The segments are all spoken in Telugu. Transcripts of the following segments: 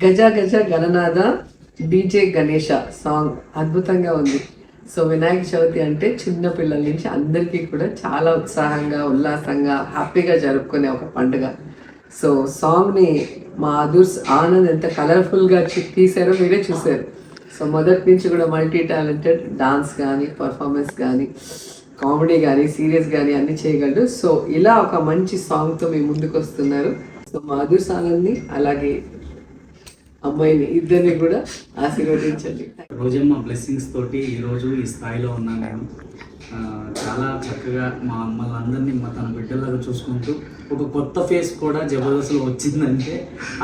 గజ గజ గణనాథ డీజే గణేష సాంగ్ అద్భుతంగా ఉంది. సో వినాయక చవితి అంటే చిన్న పిల్లల నుంచి అందరికీ కూడా చాలా ఉత్సాహంగా ఉల్లాసంగా హ్యాపీగా జరుపుకునే ఒక పండుగ. సో సాంగ్ని మా అదుర్స్ ఆనంద్ ఎంత కలర్ఫుల్గా తీశారో మీరే చూశారు. సో మొదటి నుంచి కూడా మల్టీ టాలెంటెడ్ డాన్స్ కానీ పర్ఫార్మెన్స్ కానీ కామెడీ కానీ సీరియస్ కానీ అన్ని చేయగలడు సో ఇలా ఒక మంచి సాంగ్తో మీ ముందుకు వస్తున్నారు సో మా అదూర్స్ ఆనంద్ని అలాగే అమ్మాయిని ఇద్దరిని కూడా ఆశీర్వదించండి. రోజమ్మ బ్లెస్సింగ్స్ తోటి ఈరోజు ఈ స్థాయిలో ఉన్నాను నేను చాలా చక్కగా మా మమ్మల్ని అందరినీ మా తన బిడ్డలాగా చూసుకుంటూ ఒక కొత్త ఫేస్ కూడా జబర్దస్త్లో వచ్చిందంటే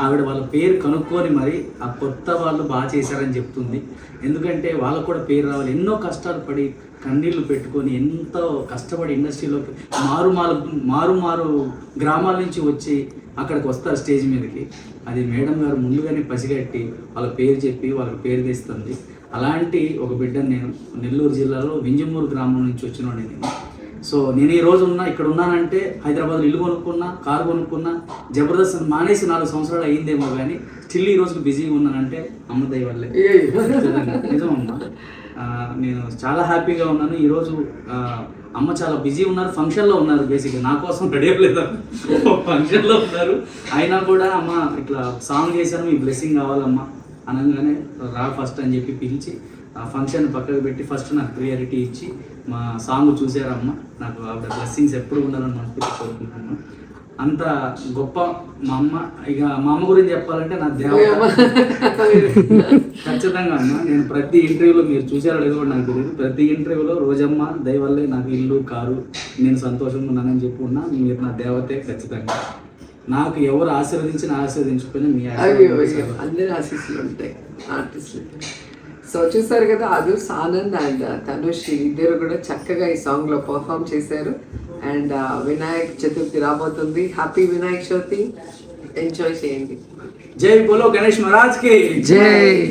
ఆవిడ వాళ్ళ పేరు కనుక్కొని మరి ఆ కొత్త వాళ్ళు బాగా చేశారని చెప్తుంది. ఎందుకంటే వాళ్ళకు కూడా పేరు రావాలి. ఎన్నో కష్టాలు పడి కన్నీళ్ళు పెట్టుకొని ఎంతో కష్టపడి ఇండస్ట్రీలోకి మారుమారు మారుమారు గ్రామాల నుంచి వచ్చి అక్కడికి వస్తారు స్టేజ్ మీదకి. అది మేడం గారు ముందుగానే పసిగట్టి వాళ్ళ పేరు చెప్పి వాళ్ళకి పేరు తెస్తుంది. అలాంటి ఒక బిడ్డను నేను నెల్లూరు జిల్లాలో వింజమూరు గ్రామం నుంచి వచ్చిన నేను. సో నేను ఈ రోజు ఉన్నా ఇక్కడ ఉన్నానంటే హైదరాబాద్లో ఇల్లు కొనుక్కున్నా కారు కొనుక్కున్నా జబర్దస్త్ మానేసి నాలుగు సంవత్సరాలు అయ్యిందేమో కానీ స్టిల్ ఈ రోజుకి బిజీగా ఉన్నానంటే అమ్మ వల్లే. నిజంగా, నిజం అమ్మ ఆ, నేను చాలా హ్యాపీగా ఉన్నాను. ఈరోజు అమ్మ చాలా బిజీ ఉన్నారు ఫంక్షన్లో ఉన్నారు బేసిక్గా. నా కోసం రెడీ అవ్వలేదు ఫంక్షన్లో ఉన్నారు. అయినా కూడా అమ్మ ఇట్లా సాంగ్ చేశాను మీ బ్లెస్సింగ్ కావాలమ్మా. అనగానే రా ఫస్ట్ అని చెప్పి పిలిచి ఆ ఫంక్షన్ పక్కకు పెట్టి ఫస్ట్ నాకు ప్రియారిటీ ఇచ్చి మా సాంగ్ చూసారమ్మ. నాకు ఆవిడ బ్లెస్సింగ్స్ ఎప్పుడు ఉండాలని మనస్ఫూర్తి కోరుకుంటున్నాను. అంత గొప్ప మా అమ్మ ఇక మా అమ్మ గురించి చెప్పాలంటే నా దేవత. ఖచ్చితంగా అన్న నేను ప్రతి ఇంటర్వ్యూలో మీరు చూసారో లేదో కూడా నాకు తెలియదు ప్రతి ఇంటర్వ్యూలో రోజమ్మ దయవల్లే నాకు ఇల్లు కారు నేను సంతోషంగా ఉన్నానని చెప్పి ఉన్నా. మీరు నా దేవతే ఖచ్చితంగా. నాకు ఎవరు ఆశీర్వదించిన ఆశీర్వదించుకుని మీ అందరి ఆశీస్సులు ఉంటాయి ఆర్టిస్టులు సో చూసారు కదా అదూర్స్ ఆనంద్ అండ్ తనుశ్రీ ఇద్దరు కూడా చక్కగా ఈ సాంగ్లో పర్ఫామ్ చేశారు. అండ్ వినాయక్ చతుర్థి రాబోతుంది. హ్యాపీ వినాయక్ చవితి ఎంజాయ్ చేయండి. జై బోలో గణేష్ మహారాజ్కి. జై.